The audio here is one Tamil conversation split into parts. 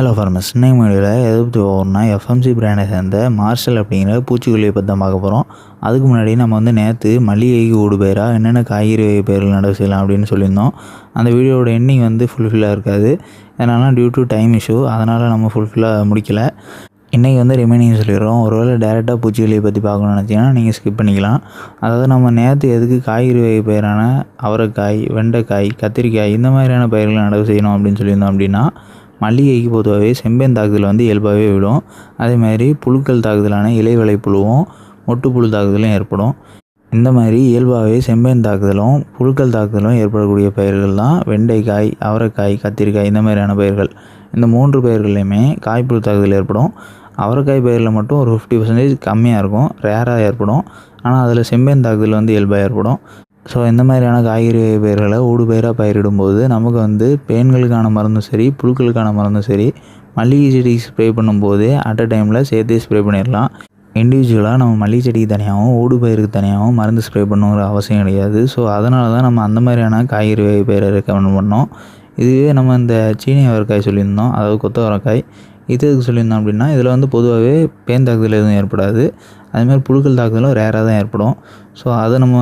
ஹலோ ஃபார்மஸ். இன்னைக்கு வீடியோவில் எதை பற்றி போகிறோம்னா எஃப்எம்சி பிராண்டை சேர்ந்த மார்ஷல் அப்படிங்கிற பூச்சிக்கொல்லியை பற்றி தான் பார்க்க போகிறோம் அதுக்கு முன்னாடி நம்ம வந்து நேற்று மல்லிகைக்கு ஊடு பயிராக என்னென்ன காய்கறி வகை பயிர்கள் நடவு செய்யலாம் அப்படின்னு சொல்லியிருந்தோம். அந்த வீடியோட எண்டிங் வந்து ஃபுல்ஃபில்லாக இருக்காது. ஏன்னா டியூ டு டைம் இஷ்யூ அதனால் நம்ம ஃபுல்ஃபில்லாக முடிக்கலை. இன்றைக்கி வந்து ரிமைனிங் சொல்லிடுறோம். ஒருவேளை டேரெக்டாக பூச்சிக்கொல்லியை பற்றி பார்க்கணும்னு நினச்சிங்கன்னா நீங்கள் ஸ்கிப் பண்ணிக்கலாம். அதாவது நம்ம நேற்று எதுக்கு காய்கறி வகை பயிரான அவரைக்காய் வெண்டைக்காய் கத்திரிக்காய் இந்த மாதிரியான பயிர்களை நடவு செய்யணும் அப்படின்னு சொல்லியிருந்தோம் அப்படின்னா மல்லிகைக்கு பொதுவாகவே செம்பேன் தாக்குதல் வந்து இயல்பாகவே விடும் அதே மாதிரி புழுக்கள் தாக்குதலான இலைவலை புழுவும் மொட்டுப்புழு தாக்குதலும் ஏற்படும். இந்த மாதிரி இயல்பாகவே செம்பேன் தாக்குதலும் புழுக்கள் தாக்குதலும் ஏற்படக்கூடிய பயிர்கள் தான் வெண்டைக்காய் அவரைக்காய் கத்திரிக்காய் இந்த மாதிரியான பயிர்கள். இந்த மூன்று பயிர்கள்லையுமே காய்ப்புழு தாக்குதல் ஏற்படும். அவரைக்காய் பயிரில் மட்டும் ஒரு ஃபிஃப்டி பர்சன்டேஜ் கம்மியாக இருக்கும் ரேராக ஏற்படும். ஆனால் அதில் செம்பேன் தாக்குதல் வந்து இயல்பாக ஏற்படும். ஸோ இந்த மாதிரியான காய்கறி வகை பயிர்களை ஊடு பயிராக பயிரிடும்போது நமக்கு வந்து பேன்களுக்கான மருந்தும் சரி புழுக்களுக்கான மருந்தும் சரி மல்லிகை செடி ஸ்ப்ரே பண்ணும்போதே அட் அ டைமில் சேர்த்தே ஸ்ப்ரே பண்ணிடலாம். இண்டிவிஜுவலாக நம்ம மல்லிகை செடிக்கு தனியாகவும் ஊடு பயிருக்கு தனியாகவும் மருந்து ஸ்ப்ரே பண்ணுங்கிற அவசியம் கிடையாது. ஸோ அதனால தான் நம்ம அந்த மாதிரியான காய்கறி வகை பயிரை ரெக்கமெண்ட் பண்ணோம். இதுவே நம்ம இந்த சீனி அவரைக்காய் சொல்லியிருந்தோம். அதாவது கொத்தவரக்காய் இது எதுக்கு சொல்லியிருந்தோம் அப்படின்னா இதில் வந்து பொதுவாகவே பேந்தாக்குதல் எதுவும் ஏற்படாது. அதுமாதிரி புழுக்கள் தாக்குதலும் ரேராக தான் ஏற்படும். ஸோ அதை நம்ம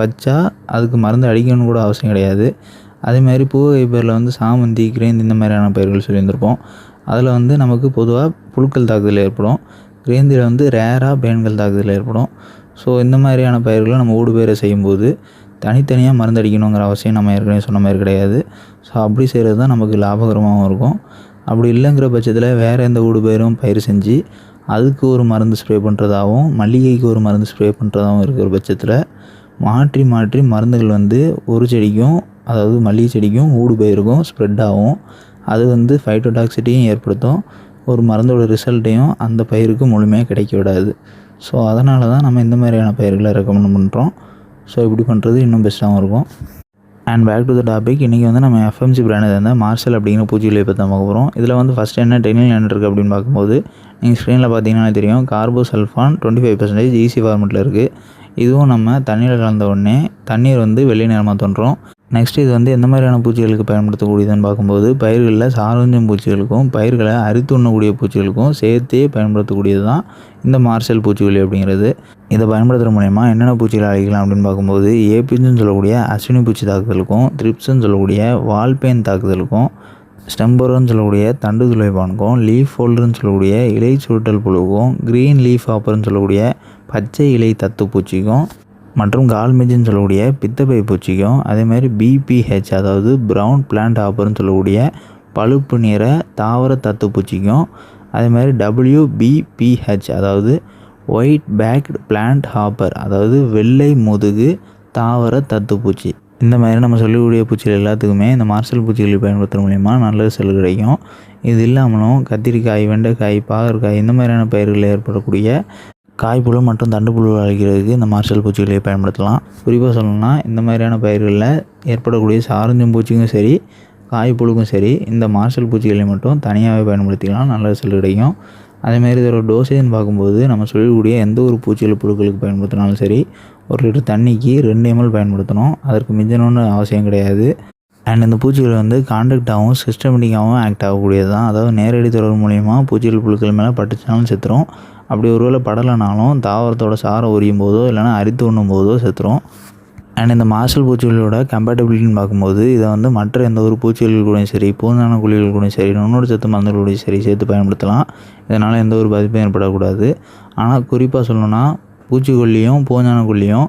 வச்சா அதுக்கு மருந்து அடிக்கணும்னு கூட அவசியம் கிடையாது. அதேமாதிரி பூவகை பயிரில் வந்து சாமந்தி கிரேந்தி இந்த மாதிரியான பயிர்கள் சொல்லியிருந்திருப்போம். அதில் வந்து நமக்கு பொதுவாக புழுக்கள் தாக்குதல் ஏற்படும். கிரேந்தியில் வந்து ரேராக பேன்கள் தாக்குதல் ஏற்படும். ஸோ இந்த மாதிரியான பயிர்களை நம்ம ஊடு பயிரை செய்யும்போது தனித்தனியாக மருந்து அடிக்கணுங்கிற அவசியம் நம்ம ஏற்கனவே சொன்ன மாதிரி கிடையாது. ஸோ அப்படி செய்கிறது தான் நமக்கு லாபகரமாகவும் இருக்கும். அப்படி இல்லைங்கிற பட்சத்தில் வேறு எந்த ஊடு பயிரும் பயிர் செஞ்சு அதுக்கு ஒரு மருந்து ஸ்ப்ரே பண்ணுறதாகவும் மல்லிகைக்கு ஒரு மருந்து ஸ்ப்ரே பண்ணுறதாகவும் இருக்கிற பட்சத்தில் மாற்றி மாற்றி மருந்துகள் வந்து ஒரு செடிக்கும் அதாவது மல்லிகை செடிக்கும் ஊடு பயிருக்கும் ஸ்ப்ரெட் ஆகும். அது வந்து ஃபைட்டோடாக்சிட்டியும் ஏற்படுத்தும். ஒரு மருந்தோட ரிசல்ட்டையும் அந்த பயிருக்கு முழுமையாக கிடைக்க விடாது. ஸோ அதனால தான் நம்ம இந்த மாதிரியான பயிர்களை ரெக்கமெண்ட் பண்ணுறோம் ஸோ இப்படி பண்ணுறது இன்னும் பெஸ்ட்டாகவும் இருக்கும். And back to the topic இன்றைக்கி வந்து நம்ம எஃப்எம்சி பிராண்டை வந்து மார்ஷல் அப்படிங்கிற பூச்சிகளை பற்றி தான் பார்க்க போகிறோம் இதில் வந்து ஃபஸ்ட் என்ன டெனில் என்ன இருக்குது அப்படின்னு பார்க்கும்போது நீங்கள் ஸ்க்ரீனில் பார்த்தீங்கன்னா தெரியும் carbosulfan twenty five percentage easy ஃபார்மெட்டில் இருக்குது இதுவும் நம்ம தண்ணியில் கலந்த உடனே தண்ணீர் வந்து வெள்ளை நிறமாக தோன்றும். நெக்ஸ்ட் இது வந்து எந்த மாதிரியான பூச்சிகளுக்கு பயன்படுத்தக்கூடியதுன்னு பார்க்கும்போது பயிர்களில் சாரஞ்சம் பூச்சிகளுக்கும் பயிர்களை அரித்து உண்ணக்கூடிய பூச்சிகளுக்கும் சேர்த்தே பயன்படுத்தக்கூடியது தான் இந்த மார்ஷல் பூச்சிக்கொல்லி அப்படிங்கிறது. இதை பயன்படுத்துகிற மூலயமா என்னென்ன பூச்சிகளை அழிக்கலாம் அப்படின்னு பார்க்கும்போது ஏபின்னு சொல்லக்கூடிய அஸ்வினி பூச்சி தாக்குதலுக்கும் த்ரிப்ஸ்ன்னு சொல்லக்கூடிய வால்பேன் தாக்குதலுக்கும் ஸ்டெம்பரோன்னு சொல்லக்கூடிய தண்டு துளைப்பானுக்கும் லீஃப் ஹோல்டர்னு சொல்லக்கூடிய இலை சுருட்டல் புழுவுக்கும் க்ரீன் லீஃப் ஆப்பர்னு சொல்லக்கூடிய பச்சை இலை தத்து பூச்சிக்கும் மற்றும் கால்மிஜின்னு சொல்லக்கூடிய பித்தப்பை பூச்சிக்கும் அதேமாதிரி பிபிஹெச் அதாவது ப்ரௌன் பிளான்ட் ஆப்பர்னு சொல்லக்கூடிய பழுப்பு நிற தாவர தத்து பூச்சிக்கும் அதே மாதிரி டபிள்யூபிபிஹெச் அதாவது ஒயிட் பேக்டு பிளான்ட் ஹாப்பர் அதாவது வெள்ளை முதுகு தாவர தத்துப்பூச்சி இந்த மாதிரி நம்ம சொல்லக்கூடிய பூச்சிகள் எல்லாத்துக்குமே இந்த மார்சல் பூச்சிகளை பயன்படுத்துகிற மூலிமா நல்ல செல் கிடைக்கும். இது இல்லாமலும் கத்திரிக்காய் வெண்டைக்காய் பாகற்காய் இந்த மாதிரியான பயிர்களில் ஏற்படக்கூடிய காய்ப்புழு மற்றும் தண்டுப்புழு அழிக்கிறதுக்கு இந்த மார்சல் பூச்சிகளை பயன்படுத்தலாம். குறிப்பாக சொல்லணும்னா இந்த மாதிரியான பயிர்களில் ஏற்படக்கூடிய சாரஞ்சும் பூச்சிக்கும் சரி காய்ப்புழுக்கும் சரி இந்த மார்சல் பூச்சிகளை மட்டும் தனியாகவே பயன்படுத்திக்கலாம். நல்ல செல் கிடைக்கும். அதேமாதிரி இதோட டோசேஜ்னு பார்க்கும்போது நம்ம சொல்லக்கூடிய எந்த ஒரு பூச்சிகள் புழுக்களுக்கு பயன்படுத்தினாலும் சரி ஒரு லிட்டர் தண்ணிக்கு ரெண்டு எம்எல் பயன்படுத்தணும். அதற்கு மிஞ்சணும்னு அவசியம் கிடையாது. அண்ட் இந்த பூச்சிகள் வந்து காண்டக்டாகவும் சிஸ்டமேட்டிக்காகவும் ஆக்ட் ஆகக்கூடியது தான் அதாவது நேரடி தொடர்பு மூலயமா பூச்சிகள் புழுக்கள் மேலே பட்டுச்சாலும் செத்துரும். அப்படி ஒருவேளை படலைனாலும் தாவரத்தோட சாரம் உரியும் போதோ இல்லைனா அரித்து உண்ணும் போதோ செத்துரும். அண்ட் இந்த மார்ஷல் பூச்சிகளோட கம்பேட்டபிலிட்டின்னு பார்க்கும்போது இதை வந்து மற்ற எந்த ஒரு பூச்சிகள் கூடயும் சரி பூந்தான குழிகள் கூடயும் சரி நுண்ணோடு சத்து மருந்துகளோடையும் சரி சேர்த்து பயன்படுத்தலாம். இதனால் எந்த ஒரு பாதிப்பும் ஏற்படக்கூடாது. ஆனால் குறிப்பாக சொல்லணும்னா பூச்சிக்கொல்லியும் பூஞ்சான கொல்லியும்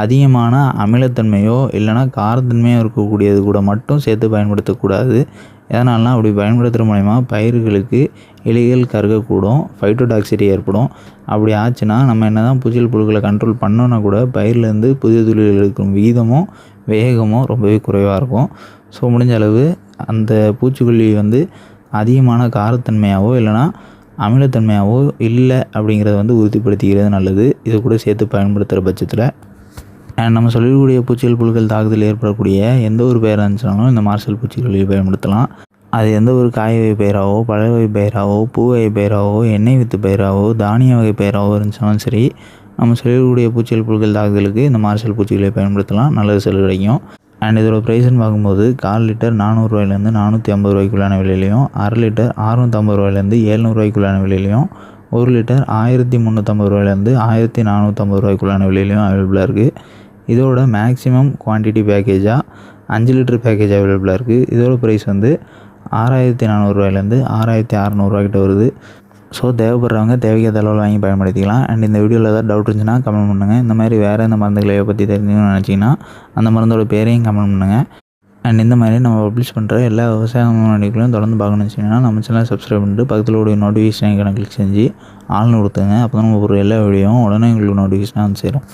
அதிகமான அமிலத்தன்மையோ இல்லைனா காரத்தன்மையோ இருக்கக்கூடியது கூட மட்டும் சேர்த்து பயன்படுத்தக்கூடாது. எதனால்னா அப்படி பயன்படுத்துகிற மூலயமா பயிர்களுக்கு இலைகள் கருகக்கூடும் ஃபைட்டோடாக்சிட்டி ஏற்படும். அப்படி ஆச்சுன்னா நம்ம என்ன தான் பூச்சியல் புழுக்களை கண்ட்ரோல் பண்ணோன்னா கூட பயிர்லேருந்து புதிய துளிகள் எடுக்கும் வீதமும் வேகமும் ரொம்பவே குறைவாக இருக்கும். ஸோ முடிஞ்ச அளவு அந்த பூச்சிக்கொல்லி வந்து அதிகமான காரத்தன்மையாகவோ இல்லைனா அமிலத்தன்மையாகவோ இல்லை அப்படிங்கிறத வந்து உறுதிப்படுத்திக்கிறது நல்லது. இதை கூட சேர்த்து பயன்படுத்துகிற பட்சத்தில் நம்ம சொல்லக்கூடிய பூச்சிகள் புழுக்கள் தாக்குதல் ஏற்படக்கூடிய எந்த ஒரு பெயராக இருந்துச்சாலும் இந்த மார்சல் பூச்சிகளை பயன்படுத்தலாம். அது எந்த ஒரு காய் வகை பெயராகவோ பழ வகை பயிராவோ பூ வகை பெயராகவோ எண்ணெய் வித்து பெயராகவோ தானிய வகை பெயராகவோ இருந்துச்சாலும் சரி நம்ம சொல்லக்கூடிய பூச்சிகள் புழுக்கள் தாக்குதலுக்கு இந்த மார்சல் பூச்சிகளை பயன்படுத்தலாம். நல்ல செல் கிடைக்கும். அண்ட் இதோட ப்ரைஸ்ன்னு பார்க்கும்போது கால் லிட்டர் நானூறுரூவாயிலேருந்து நானூற்றி ஐம்பது ரூபாய்க்குள்ளான விலையிலையும் அரை லிட்டர் அறுநூற்றம்பது ரூபாயிலேருந்து ஏழ்நூறுவாய்க்குள்ளான விலையிலையும் ஒரு லிட்டர் ஆயிரத்தி முந்நூற்றம்பது ரூபாயிலேருந்து ஆயிரத்தி நானூற்றம்பது ரூபாய்க்குள்ளான விலையிலையும் அவைலபிளாக இருக்குது இதோட மேக்ஸிமம் குவான்டிட்டி பேக்கேஜாக அஞ்சு லிட்டர் பேக்கேஜ் அவைலபிளாக இருக்குது இதோட ப்ரைஸ் வந்து ஆறாயிரத்தி நானூறுரூவாயிலேருந்து ஆறாயிரத்தி அறநூறுவாய்க்கிட்ட வருது. ஸோ தேவைப்படுறவங்க தேவைக்கேற்ற அளவில் வாங்கி பயன்படுத்திக்கலாம். அண்ட் இந்த வீடியோவில் ஏதாவது டவுட் இருந்துச்சுன்னா கமெண்ட் பண்ணுங்கள் இந்த மாதிரி வேறு எந்த மருந்துகளை பற்றி தெரிஞ்சுக்கணும்னு நினச்சிங்கன்னா அந்த மருந்தோட பேரையும் கமெண்ட் பண்ணுங்கள் அண்ட் இந்த மாதிரி நம்ம பப்ளிஷ் பண்ணுற எல்லா விவசாய முன்னாடிகளையும் தொடர்ந்து பார்க்கணும்னு வச்சிங்கன்னா நம்ம சேனல் சப்ஸ்கிரைப் பண்ணிட்டு பக்கத்தில் உடைய நோட்டிஃபிகேஷன் ஐக்கனை கிளிக் செஞ்சு ஆள்னு கொடுத்துங்க அப்போ தான் நம்ம ஒரு எல்லா வீடியோவும் உடனே உங்களுக்கு நோட்டிஃபிகேஷனாக வந்து சேரும்.